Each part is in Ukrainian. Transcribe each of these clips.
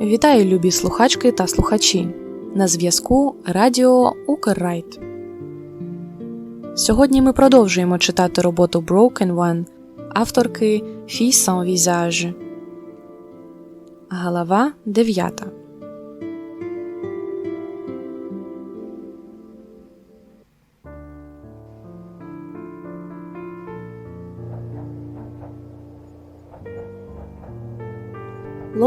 Вітаю, любі слухачки та слухачі. На зв'язку Радіо Укррайт. Сьогодні ми продовжуємо читати роботу Broken One авторки Фі Сан Візаж. Глава 9.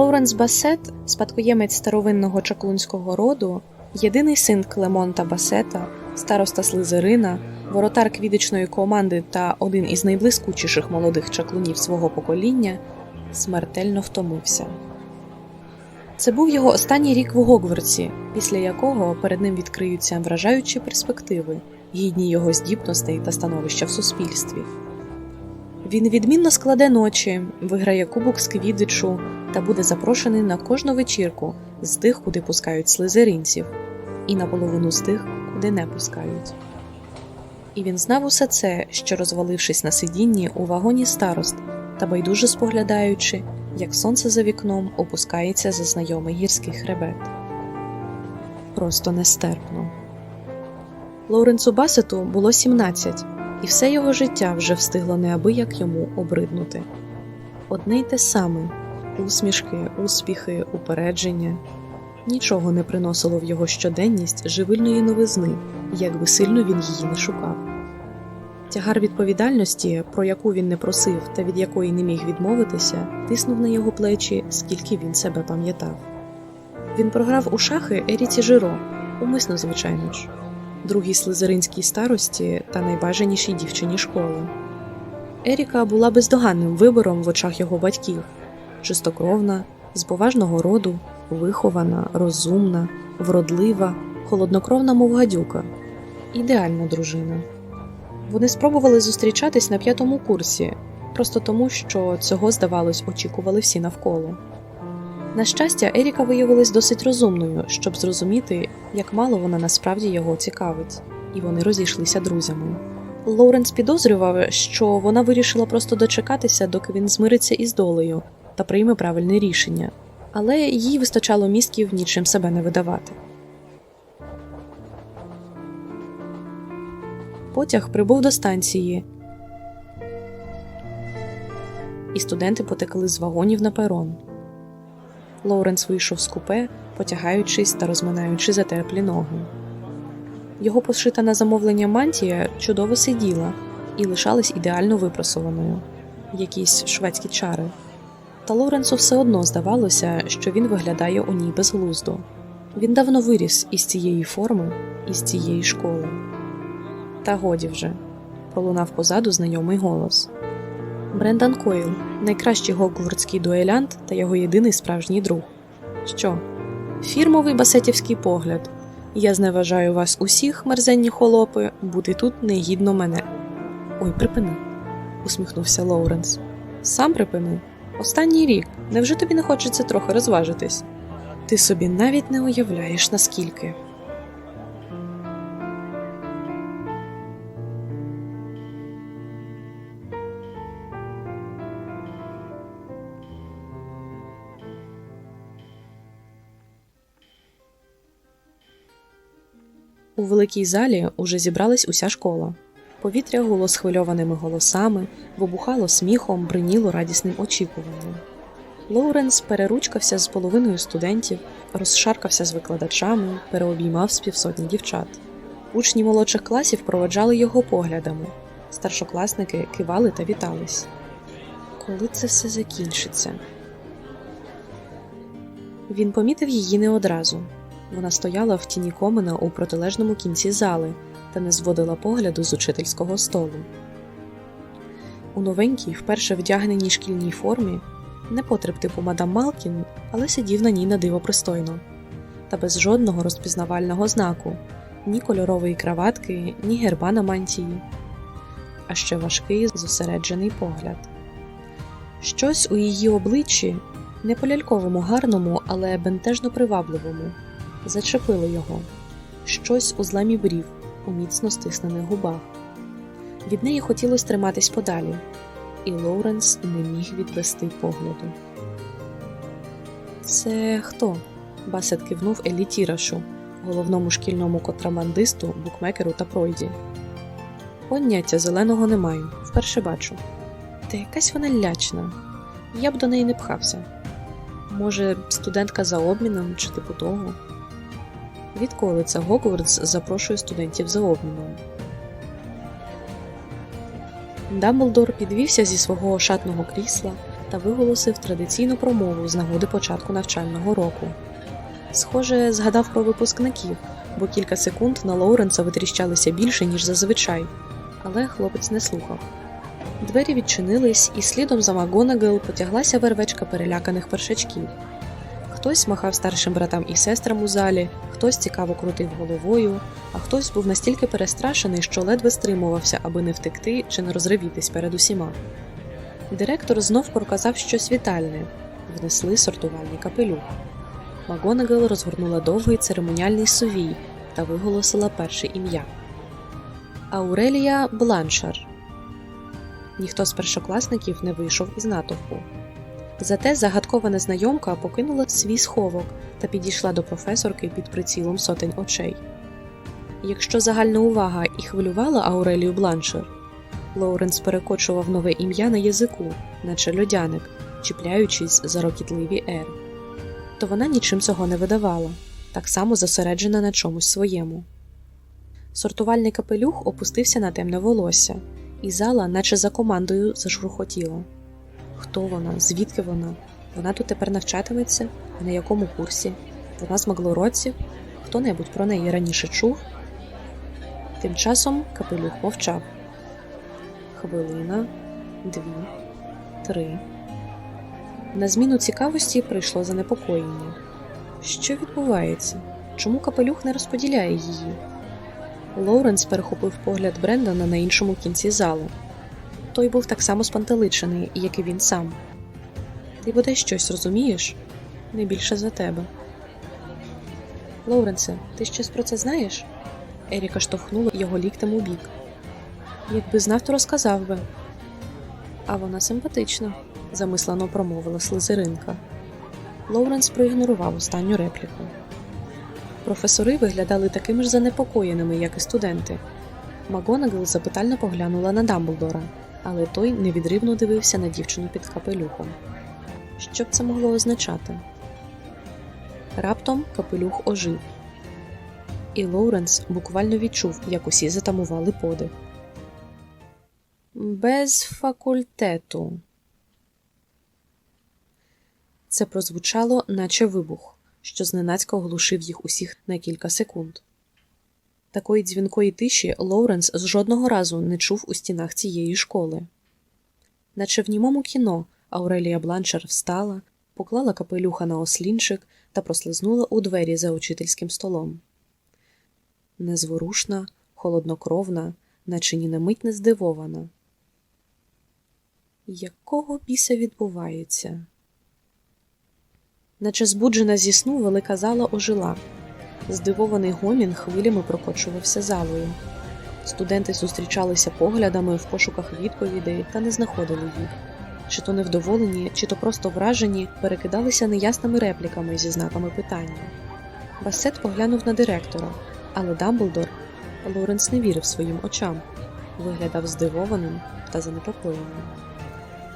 Лоуренс Басет, спадкоємець старовинного чаклунського роду, єдиний син Клемонта Басета, староста Слизерина, воротар квідичної команди та один із найблискучіших молодих чаклунів свого покоління, смертельно втомився. Це був його останній рік в Гогвартсі, після якого перед ним відкриються вражаючі перспективи, гідні його здібностей та становища в суспільстві. Він відмінно складе ночі, виграє кубок з квідичу та буде запрошений на кожну вечірку з тих, куди пускають слизеринців, і наполовину з тих, куди не пускають. І він знав усе це, що розвалившись на сидінні у вагоні старост та байдуже споглядаючи, як сонце за вікном опускається за знайомий гірський хребет. Просто нестерпно. Лоуренсу Басету було 17, і все його життя вже встигло неабияк йому обриднути. Одне й те саме усмішки, успіхи, упередження нічого не приносило в його щоденність живильної новизни, як би сильно він її не шукав. Тягар відповідальності, про яку він не просив та від якої не міг відмовитися, тиснув на його плечі, скільки він себе пам'ятав. Він програв у шахи Еріці Жиро, умисно, звичайно ж, другій слизеринській старості та найбажанішій дівчині школи. Еріка була бездоганним вибором в очах його батьків чистокровна, з поважного роду, вихована, розумна, вродлива, холоднокровна, мов гадюка, ідеальна дружина. Вони спробували зустрічатись на п'ятому курсі, просто тому, що цього, здавалось, очікували всі навколо. На щастя, Еріка виявилась досить розумною, щоб зрозуміти, як мало вона насправді його цікавить, і вони розійшлися друзями. Лоуренс підозрював, що вона вирішила просто дочекатися, доки він змириться із долею та прийме правильне рішення, але їй вистачало мізків нічим себе не видавати. Потяг прибув до станції, і студенти потекли з вагонів на перон. Лоуренс вийшов з купе, потягаючись та розминаючи затерплі ноги. Його пошита на замовлення мантія чудово сиділа і лишалась ідеально випросованою, якісь шведські чари. Та Лоренсу все одно здавалося, що він виглядає у ній безглуздо. Він давно виріс із цієї форми, із цієї школи. Та годі вже пролунав позаду знайомий голос. Брендан Койл, найкращий гогвардський дуелянт та його єдиний справжній друг. Що? Фірмовий басетівський погляд. Я зневажаю вас усіх, мерзенні холопи, бути тут негідно мене. Ой, припини, усміхнувся Лоуренс. Сам припини. Останній рік. Невже тобі не хочеться трохи розважитись? Ти собі навіть не уявляєш, наскільки. У великій залі уже зібралась уся школа. Повітря гуло схвильованими голосами, вибухало сміхом, бриніло радісним очікуванням. Лоуренс переручкався з половиною студентів, розшаркався з викладачами, переобіймав з півсотні дівчат. Учні молодших класів проводжали його поглядами. Старшокласники кивали та вітались. Коли це все закінчиться? Він помітив її не одразу. Вона стояла в тіні комина у протилежному кінці зали та не зводила погляду з учительського столу. У новенькій, вперше вдягненій шкільній формі, не потреб типу мадам Малкін, але сидів на ній на диво пристойно, та без жодного розпізнавального знаку, ні кольорової краватки, ні герба на мантії, а ще важкий зосереджений погляд. Щось у її обличчі, не по ляльковому гарному, але бентежно привабливому, зачепило його, щось у зламі брів, у міцно стиснених губах. Від неї хотілося триматись подалі, і Лоуренс не міг відвести погляду. Це хто? Басет кивнув Елі Тірашу, головному шкільному контрабандисту, букмекеру та пройді. Поняття зеленого не маю, вперше бачу. Та якась вона лячна. Я б до неї не пхався. Може, студентка за обміном чи типу того. Відколи це Гогвардс запрошує студентів за обміном? Дамблдор підвівся зі свого шатного крісла та виголосив традиційну промову з нагоди початку навчального року. Схоже, згадав про випускників, бо кілька секунд на Лоуренса витріщалися більше, ніж зазвичай, але хлопець не слухав. Двері відчинились, і слідом за Магонагел потяглася вервечка переляканих першачків. Хтось махав старшим братам і сестрам у залі, хтось цікаво крутив головою, а хтось був настільки перестрашений, що ледве стримувався, аби не втекти чи не розривітись перед усіма. Директор знов проказав щось вітальне внесли сортувальний капелюх. Магонагел розгорнула довгий церемоніальний сувій та виголосила перше ім'я Аурелія Бланшар. Ніхто з першокласників не вийшов із натовпу. Зате загадкова незнайомка покинула свій сховок та підійшла до професорки під прицілом сотень очей. Якщо загальна увага і хвилювала Аурелію Бланшер, Лоуренс перекочував нове ім'я на язику, наче льодяник, чіпляючись за рокітливі «Р», то вона нічим цього не видавала, так само зосереджена на чомусь своєму. Сортувальний капелюх опустився на темне волосся, і зала, наче за командою, зашурхотіла. Хто вона? Звідки вона? Вона тут тепер навчатиметься? А на якому курсі? Вона з маглородців? Хто-небудь про неї раніше чув? Тим часом капелюх мовчав. Хвилина, дві, три. На зміну цікавості прийшло занепокоєння. Що відбувається? Чому капелюх не розподіляє її? Лоуренс перехопив погляд Брендана на іншому кінці залу. Той був так само спантеличений, як і він сам. Ти бодай щось розумієш? Не більше за тебе. Лоуренсе, ти щось про це знаєш? Еріка штовхнула його ліктем у бік. Якби знав, то розказав би. А вона симпатична, замислено промовила слизеринка. Лоуренс проігнорував останню репліку. Професори виглядали такими ж занепокоєними, як і студенти. Магонагл запитально поглянула на Дамблдора, але той невідривно дивився на дівчину під капелюхом. Що б це могло означати? Раптом капелюх ожив, і Лоуренс буквально відчув, як усі затамували подих. Без факультету. Це прозвучало, наче вибух, що зненацька оглушив їх усіх на кілька секунд. Такої дзвінкої тиші Лоуренс з жодного разу не чув у стінах цієї школи. Наче в німому кіно Аурелія Бланшер встала, поклала капелюха на ослінчик та прослизнула у двері за учительським столом. Незворушна, холоднокровна, наче ні на мить не здивована. Якого біса відбувається? Наче збуджена зі сну велика зала ожила. Здивований гомін хвилями прокочувався залою. Студенти зустрічалися поглядами в пошуках відповідей та не знаходили їх. Чи то невдоволені, чи то просто вражені, перекидалися неясними репліками зі знаками питання. Басет поглянув на директора, але Дамблдор Лоренс не вірив своїм очам, виглядав здивованим та занепокоєним.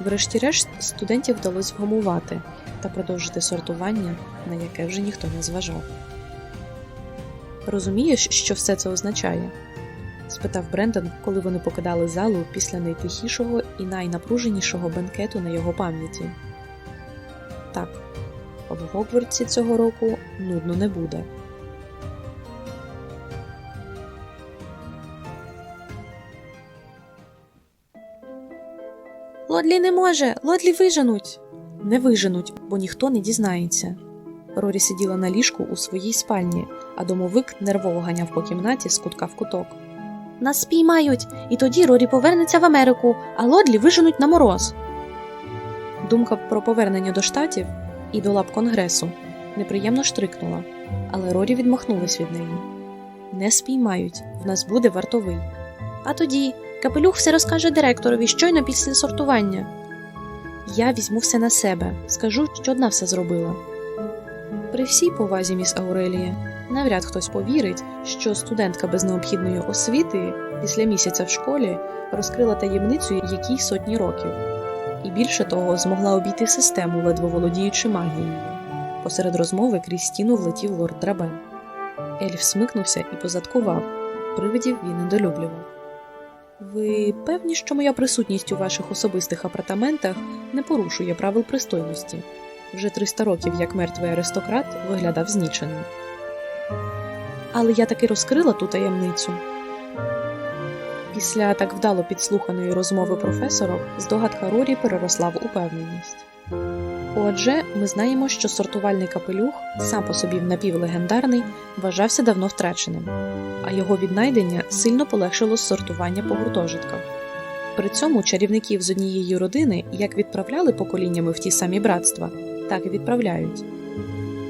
Врешті-решт студентів вдалося вгамувати та продовжити сортування, на яке вже ніхто не зважав. Розумієш, що все це означає? спитав Брендон, коли вони покидали залу після найтихішого і найнапруженішого бенкету на його пам'яті. Так, в Гогвардсі цього року нудно не буде. Лодлі не може, Лодлі виженуть. Не виженуть, бо ніхто не дізнається. Рорі сиділа на ліжку у своїй спальні, а домовик нервово ганяв по кімнаті з кутка в куток. Нас спіймають, і тоді Рорі повернеться в Америку, а Лодлі виженуть на мороз. Думка про повернення до штатів і до лап конгресу неприємно штрикнула, але Рорі відмахнулась від неї. Не спіймають, в нас буде вартовий. А тоді Капелюх все розкаже директорові щойно після сортування. Я візьму все на себе, скажу, що одна все зробила. При всій повазі, міс Аурелія, навряд хтось повірить, що студентка без необхідної освіти після місяця в школі розкрила таємницю якій сотні років, і більше того, змогла обійти систему, ледве володіючи магією. Посеред розмови крізь стіну влетів лорд Драбен. Ельф смикнувся і позадкував. Привидів він недолюблював. Ви певні, що моя присутність у ваших особистих апартаментах не порушує правил пристойності? Вже 300 років, як мертвий аристократ, виглядав зніченим. Але я таки розкрила ту таємницю. Після так вдало підслуханої розмови професорок здогадка Рорі переросла в упевненість. Отже, ми знаємо, що сортувальний капелюх, сам по собі напівлегендарний, вважався давно втраченим, а його віднайдення сильно полегшило сортування по гуртожитках. При цьому чарівників з однієї родини як відправляли поколіннями в ті самі братства, так і відправляють.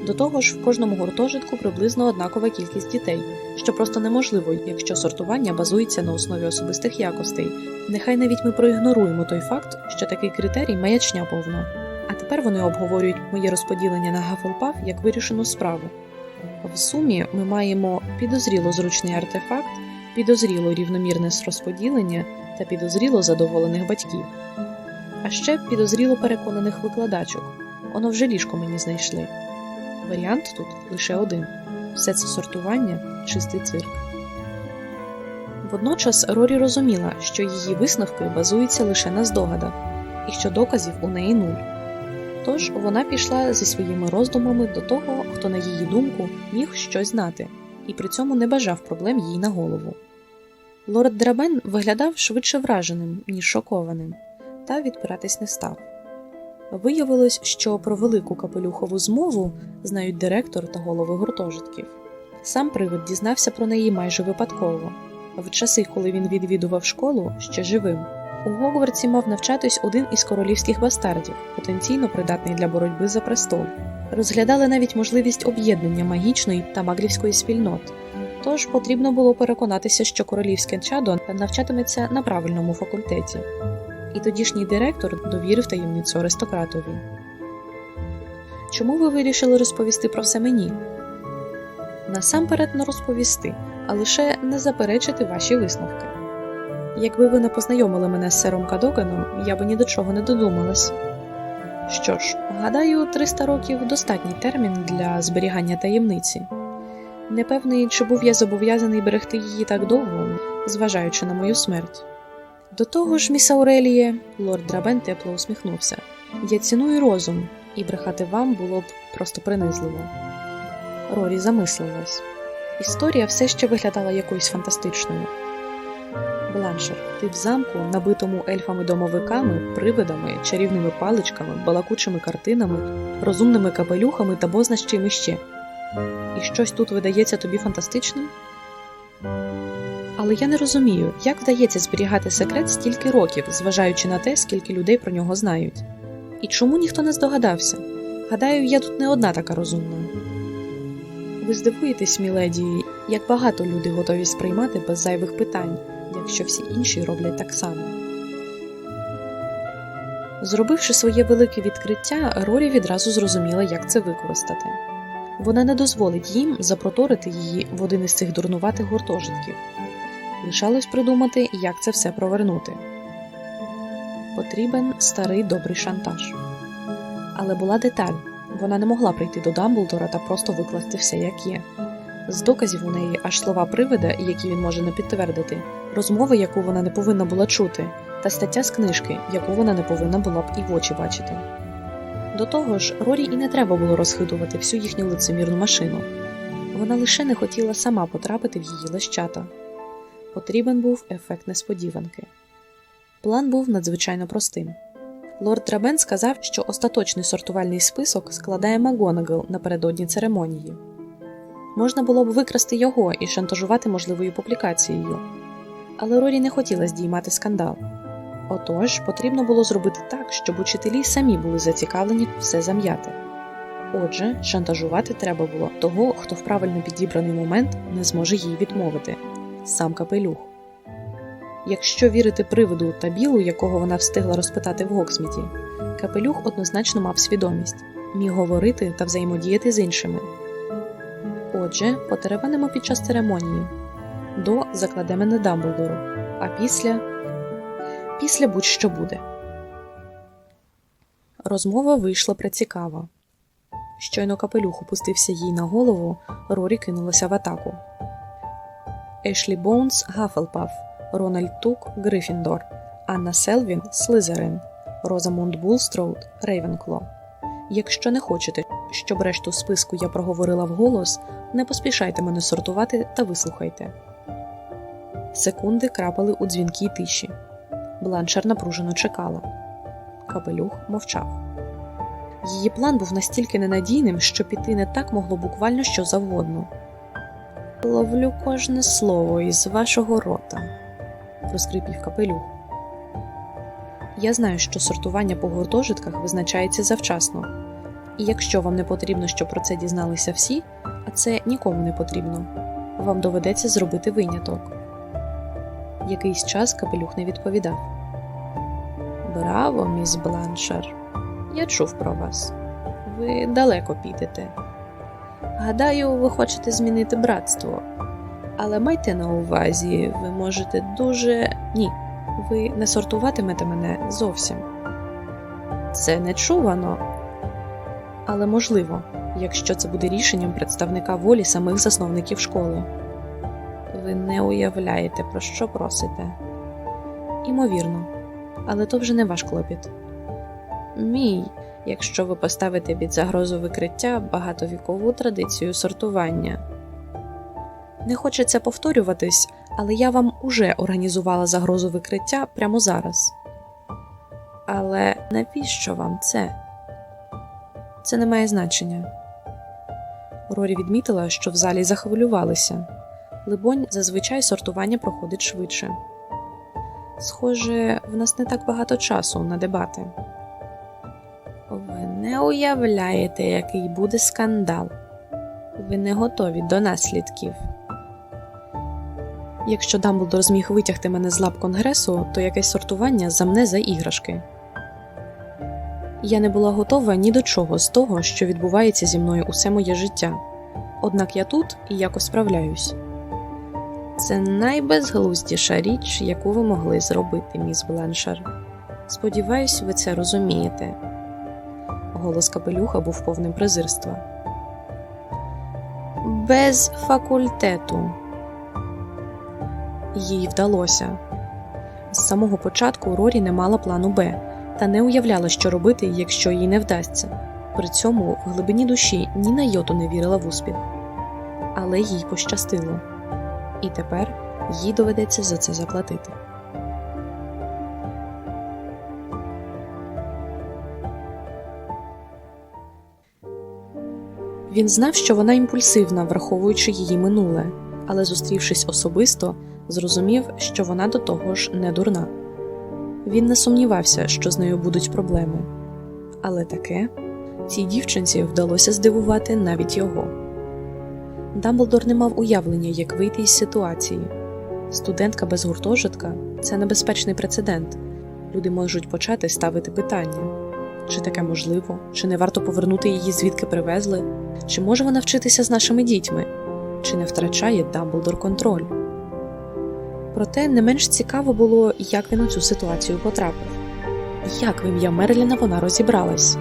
До того ж, в кожному гуртожитку приблизно однакова кількість дітей, що просто неможливо, якщо сортування базується на основі особистих якостей. Нехай навіть ми проігноруємо той факт, що такий критерій маячня повна. А тепер вони обговорюють моє розподілення на Гафелпаф як вирішену справу. В сумі ми маємо підозріло зручний артефакт, підозріло рівномірне розподілення та підозріло задоволених батьків. А ще підозріло переконаних викладачок. Оно вже ліжко мені знайшли. Варіант тут лише один все це сортування чистий цирк. Водночас Рорі розуміла, що її висновки базуються лише на здогадах, і що доказів у неї нуль. Тож вона пішла зі своїми роздумами до того, хто, на її думку, міг щось знати, і при цьому не бажав проблем їй на голову. Лорд Драбен виглядав швидше враженим, ніж шокованим, та відпиратись не став. Виявилось, що про велику капелюхову змову знають директор та голови гуртожитків. Сам привид дізнався про неї майже випадково. В часи, коли він відвідував школу ще живим, у Гогвартсі мав навчатись один із королівських бастардів, потенційно придатний для боротьби за престол. Розглядали навіть можливість об'єднання магічної та маглівської спільнот. Тож потрібно було переконатися, що королівське чадо навчатиметься на правильному факультеті. І тодішній директор довірив таємницю аристократові. Чому ви вирішили розповісти про все мені? Насамперед не розповісти, а лише не заперечити ваші висновки. Якби ви не познайомили мене з сером Кадоганом, я би ні до чого не додумалась. Що ж, гадаю, 300 років достатній термін для зберігання таємниці. Непевний, чи був я зобов'язаний берегти її так довго, зважаючи на мою смерть. До того ж, міс Ауреліє, лорд Драбен тепло усміхнувся. Я ціную розум, і брехати вам було б просто принизливо. Рорі замислилась. Історія все ще виглядала якоюсь фантастичною. Бланшер, ти в замку, набитому ельфами-домовиками, привидами, чарівними паличками, балакучими картинами, розумними капелюхами та бозна з. І щось тут видається тобі фантастичним? Але я не розумію, як вдається зберігати секрет стільки років, зважаючи на те, скільки людей про нього знають. І чому ніхто не здогадався? Гадаю, я тут не одна така розумна. Ви здивуєтесь, міледі, як багато люди готові сприймати без зайвих питань, якщо всі інші роблять так само. Зробивши своє велике відкриття, Рорі відразу зрозуміла, як це використати. Вона не дозволить їм запроторити її в один із цих дурнуватих гуртожитків. Лишалось придумати, як це все провернути. Потрібен старий добрий шантаж. Але була деталь вона не могла прийти до Дамблдора та просто викласти все, як є. З доказів у неї аж слова привида, які він може не підтвердити, розмови, яку вона не повинна була чути, та стаття з книжки, яку вона не повинна була б і в очі бачити. До того ж, Рорі і не треба було розхитувати всю їхню лицемірну машину. Вона лише не хотіла сама потрапити в її лещата. Потрібен був ефект несподіванки. План був надзвичайно простим. Лорд Трабен сказав, що остаточний сортувальний список складає Макгонагал напередодні церемонії. Можна було б викрасти його і шантажувати можливою публікацією, але Рорі не хотіла здіймати скандал. Отож, потрібно було зробити так, щоб учителі самі були зацікавлені все зам'яти. Отже, шантажувати треба було того, хто в правильно підібраний момент не зможе їй відмовити сам капелюх. Якщо вірити приводу та білу, якого вона встигла розпитати в Гоксміті, капелюх однозначно мав свідомість, міг говорити та взаємодіяти з іншими. Отже, потеревенимо під час церемонії. До закладемо на Дамблдору, а після. Після будь-що буде. Розмова вийшла прицікава. Щойно капелюх опустився їй на голову, Рорі кинулася в атаку. Ешлі Боунс Гафелпаф, Рональд Тук Грифіндор, Анна Селвін Слизерин, Розамунд Булстроуд Рейвенкло. Якщо не хочете, щоб решту списку я проговорила вголос, не поспішайте мене сортувати та вислухайте. Секунди крапали у дзвінкій тиші. Бланшер напружено чекала. Капелюх мовчав. Її план був настільки ненадійним, що піти не так могло буквально що завгодно. Ловлю кожне слово із вашого рота, розкрипів капелюх. Я знаю, що сортування по гуртожитках визначається завчасно, і якщо вам не потрібно, щоб про це дізналися всі, а це нікому не потрібно, вам доведеться зробити виняток. Якийсь час капелюх не відповідав. Браво, міс Бланшар! Я чув про вас. Ви далеко підете. Гадаю, ви хочете змінити братство. Але майте на увазі, ви можете дуже. Ні, ви не сортуватимете мене зовсім. Це нечувано. Але можливо, якщо це буде рішенням представника волі самих засновників школи. Ви не уявляєте, про що просите. Імовірно, але то вже не ваш клопіт. Мій, якщо ви поставите під загрозу викриття багатовікову традицію сортування. Не хочеться повторюватись, але я вам уже організувала загрозу викриття прямо зараз. Але навіщо вам це? Це не має значення. Рорі відмітила, що в залі захвилювалися. Либонь, зазвичай сортування проходить швидше. Схоже, в нас не так багато часу на дебати. Не уявляєте, який буде скандал. Ви не готові до наслідків. Якщо Дамблдор зміг витягти мене з лап конгресу, то якесь сортування замне за іграшки. Я не була готова ні до чого з того, що відбувається зі мною усе моє життя. Однак я тут і якось справляюсь. Це найбезглуздіша річ, яку ви могли зробити, міс Бленшер. Сподіваюсь, ви це розумієте. Голос капелюха був повним презирства. Без факультету. Їй вдалося. З самого початку Рорі не мала плану Б та не уявляла, що робити, якщо їй не вдасться. При цьому в глибині душі ні на йоту не вірила в успіх. Але їй пощастило. І тепер їй доведеться за це заплатити. Він знав, що вона імпульсивна, враховуючи її минуле, але, зустрівшись особисто, зрозумів, що вона до того ж не дурна. Він не сумнівався, що з нею будуть проблеми. Але таке цій дівчинці вдалося здивувати навіть його. Дамблдор не мав уявлення, як вийти із ситуації. Студентка без гуртожитка це небезпечний прецедент. Люди можуть почати ставити питання чи таке можливо, чи не варто повернути її звідки привезли, чи може вона вчитися з нашими дітьми, чи не втрачає Дамблдор контроль. Проте не менш цікаво було, як він у цю ситуацію потрапив, як в ім'я Мерліна вона розібралась,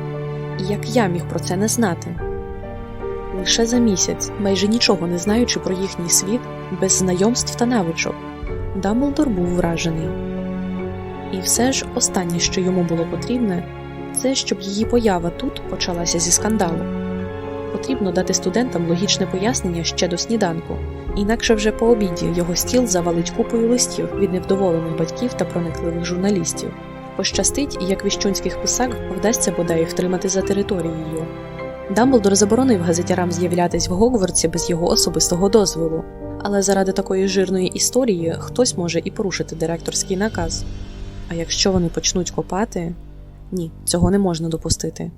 і як я міг про це не знати. Лише за місяць, майже нічого не знаючи про їхній світ, без знайомств та навичок, Дамблдор був вражений. І все ж останнє, що йому було потрібне, це щоб її поява тут почалася зі скандалу. Потрібно дати студентам логічне пояснення ще до сніданку, інакше вже по обіді його стіл завалить купою листів від невдоволених батьків та проникливих журналістів. Пощастить, як віщунських писак вдасться бодай втримати за територією. Дамблдор заборонив газетярам з'являтись в Гогвартсі без його особистого дозволу, але заради такої жирної історії хтось може і порушити директорський наказ. А якщо вони почнуть копати, ні, цього не можна допустити.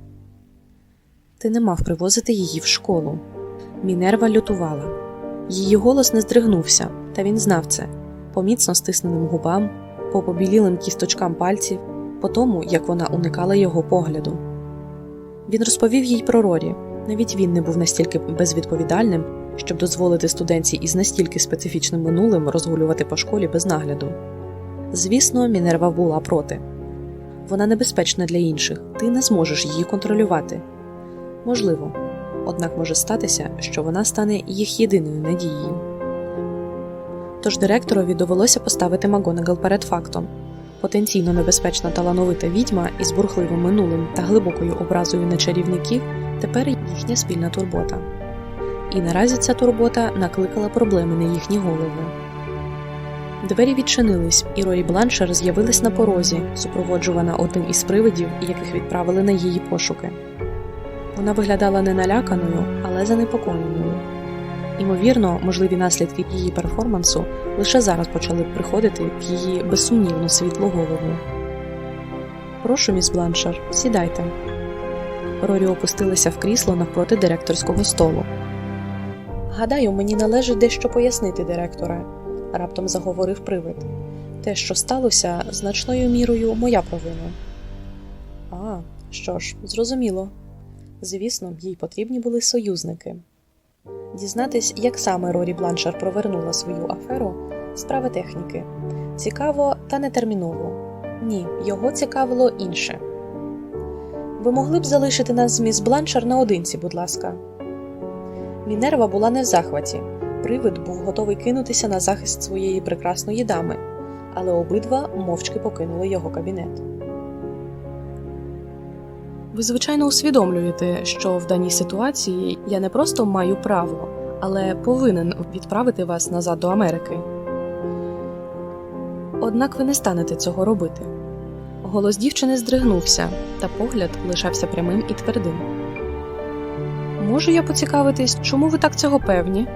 Ти не мав привозити її в школу. Мінерва лютувала. Її голос не здригнувся, та він знав це. по міцно стисненим губам, по побілілим кісточкам пальців, по тому, як вона уникала його погляду. Він розповів їй про Рорі. Навіть він не був настільки безвідповідальним, щоб дозволити студентці із настільки специфічним минулим розгулювати по школі без нагляду. Звісно, Мінерва була проти. Вона небезпечна для інших, ти не зможеш її контролювати. Можливо, однак може статися, що вона стане їх єдиною надією. Тож директорові довелося поставити Макгонагал перед фактом потенційно небезпечна талановита відьма із бурхливим минулим та глибокою образою на чарівників тепер їхня спільна турбота. І наразі ця турбота накликала проблеми на їхні голови. Двері відчинились, і Рорі Бланшер з'явилась на порозі, супроводжувана одним із привидів, яких відправили на її пошуки. Вона виглядала не наляканою, але занепокоєною. Імовірно, можливі наслідки її перформансу лише зараз почали б приходити в її безсумнівно світлу голову. Прошу, міс Бланшер, сідайте. Рорі опустилася в крісло навпроти директорського столу. Гадаю, мені належить дещо пояснити, директоре, раптом заговорив привид. Те, що сталося, значною мірою моя провина. А, що ж, зрозуміло. Звісно, їй потрібні були союзники. Дізнатись, як саме Рорі Бланшар провернула свою аферу справа техніки. Цікаво, та не терміново. Ні, його цікавило інше. Ви могли б залишити нас з міс Бланшар наодинці, будь ласка. Мінерва була не в захваті. Привид був готовий кинутися на захист своєї прекрасної дами, але обидва мовчки покинули його кабінет. Ви, звичайно, усвідомлюєте, що в даній ситуації я не просто маю право, але повинен відправити вас назад до Америки. Однак ви не станете цього робити. Голос дівчини здригнувся, та погляд лишався прямим і твердим. Можу я поцікавитись, чому ви так цього певні?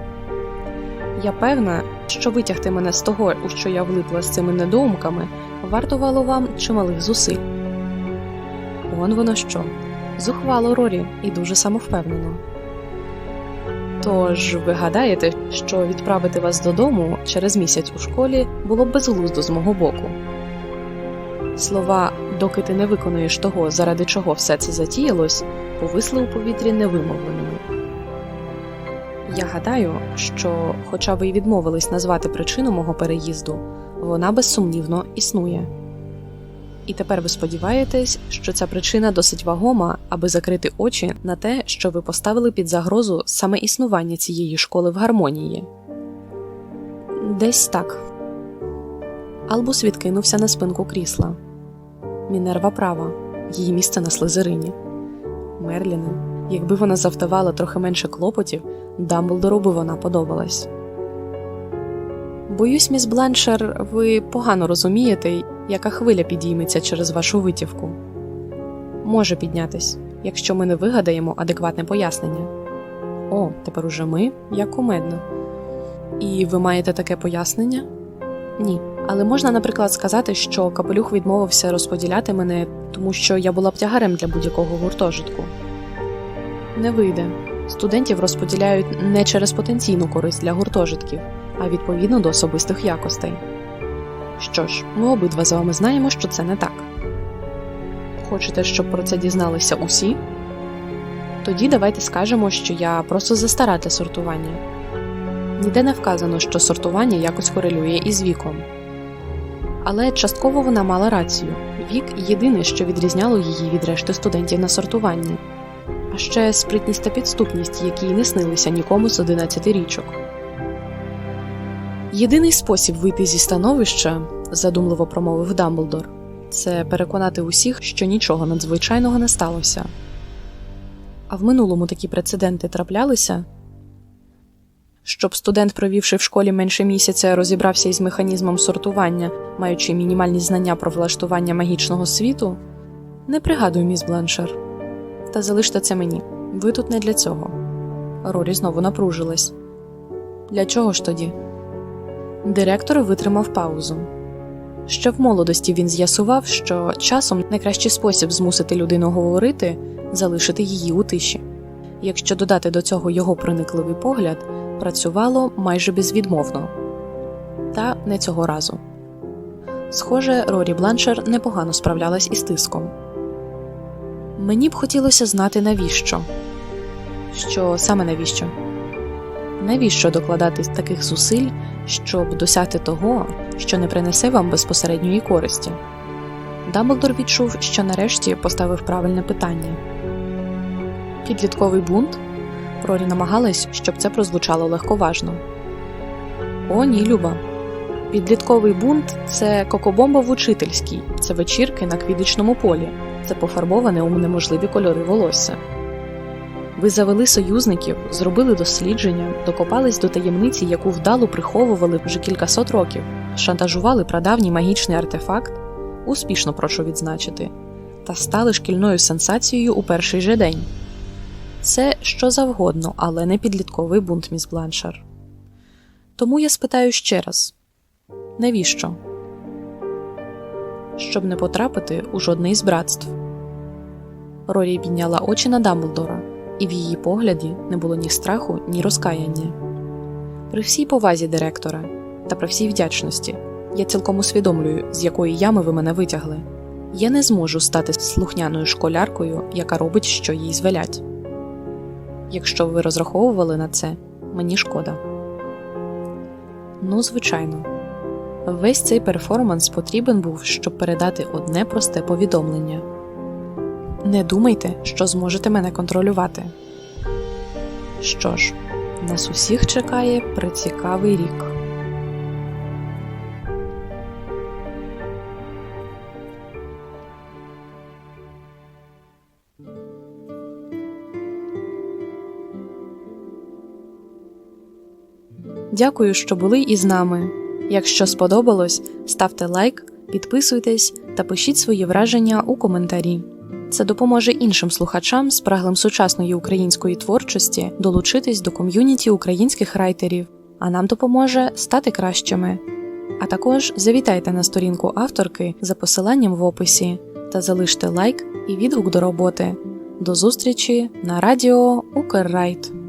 Я певна, що витягти мене з того, у що я влипла з цими недоумками, вартувало вам чималих зусиль. Он воно що. Зухвало Рорі і дуже самовпевнено. Тож ви гадаєте, що відправити вас додому через місяць у школі було б безглуздо з мого боку. Слова, доки ти не виконуєш того, заради чого все це затіялось, повисли у повітрі невимовленими. Я гадаю, що, хоча ви й відмовились назвати причину мого переїзду, вона безсумнівно існує. І тепер ви сподіваєтесь, що ця причина досить вагома, аби закрити очі на те, що ви поставили під загрозу саме існування цієї школи в гармонії. Десь так. Албус відкинувся на спинку крісла. Мінерва права, її місце на слизерині. Мерліне, якби вона завдавала трохи менше клопотів, Дамблдору би вона подобалась. Боюсь, міс Бланшер, ви погано розумієте, яка хвиля підійметься через вашу витівку. Може піднятись, якщо ми не вигадаємо адекватне пояснення. О, тепер уже ми, як кумедно. І ви маєте таке пояснення? Ні. Але можна, наприклад, сказати, що капелюх відмовився розподіляти мене, тому що я була б тягарем для будь-якого гуртожитку. Не вийде. Студентів розподіляють не через потенційну користь для гуртожитків, а відповідно до особистих якостей. Що ж, ми обидва з вами знаємо, що це не так. Хочете, щоб про це дізналися усі? Тоді давайте скажемо, що я просто застара для сортування. Ніде не вказано, що сортування якось корелює із віком. Але частково вона мала рацію вік єдине, що відрізняло її від решти студентів на сортуванні, а ще спритність та підступність, які не снилися нікому з 11 річок. Єдиний спосіб вийти зі становища, задумливо промовив Дамблдор, це переконати усіх, що нічого надзвичайного не сталося. А в минулому такі прецеденти траплялися. Щоб студент, провівши в школі менше місяця, розібрався із механізмом сортування, маючи мінімальні знання про влаштування магічного світу, не пригадую, міс Бланшер. Та залиште це мені. Ви тут не для цього. Рорі знову напружилась. Для чого ж тоді? Директор витримав паузу. Ще в молодості він з'ясував, що часом найкращий спосіб змусити людину говорити залишити її у тиші. Якщо додати до цього його проникливий погляд, працювало майже безвідмовно. Та не цього разу. Схоже, Рорі Бланшер непогано справлялась із тиском. Мені б хотілося знати, навіщо. Що саме навіщо? Навіщо докладати таких зусиль, щоб досягти того, що не принесе вам безпосередньої користі? Дамблдор відчув, що нарешті поставив правильне питання. Підлітковий бунт? Рорі намагалась, щоб це прозвучало легковажно. О, ні, Люба. Підлітковий бунт це кокобомба в учительській, це вечірки на квідичному полі, це пофарбоване у неможливі кольори волосся. Ви завели союзників, зробили дослідження, докопались до таємниці, яку вдало приховували вже кількасот років, шантажували прадавній магічний артефакт, успішно прошу відзначити, та стали шкільною сенсацією у перший же день. Це що завгодно, але не підлітковий бунт, міс Бланшар. Тому я спитаю ще раз навіщо? Щоб не потрапити у жодне із братств. Рорі підняла очі на Дамблдора, і в її погляді не було ні страху, ні розкаяння. При всій повазі директора та при всій вдячності я цілком усвідомлюю, з якої ями ви мене витягли. Я не зможу стати слухняною школяркою, яка робить, що їй звелять. Якщо ви розраховували на це, мені шкода. Ну, звичайно, весь цей перформанс потрібен був, щоб передати одне просте повідомлення. Не думайте, що зможете мене контролювати. Що ж, нас усіх чекає прицікавий рік. Дякую, що були із нами. Якщо сподобалось, ставте лайк, підписуйтесь та пишіть свої враження у коментарі. Це допоможе іншим слухачам, спраглим сучасної української творчості, долучитись до ком'юніті українських райтерів, а нам допоможе стати кращими. А також завітайте на сторінку авторки за посиланням в описі та залиште лайк і відгук до роботи. До зустрічі на радіо Укррайт.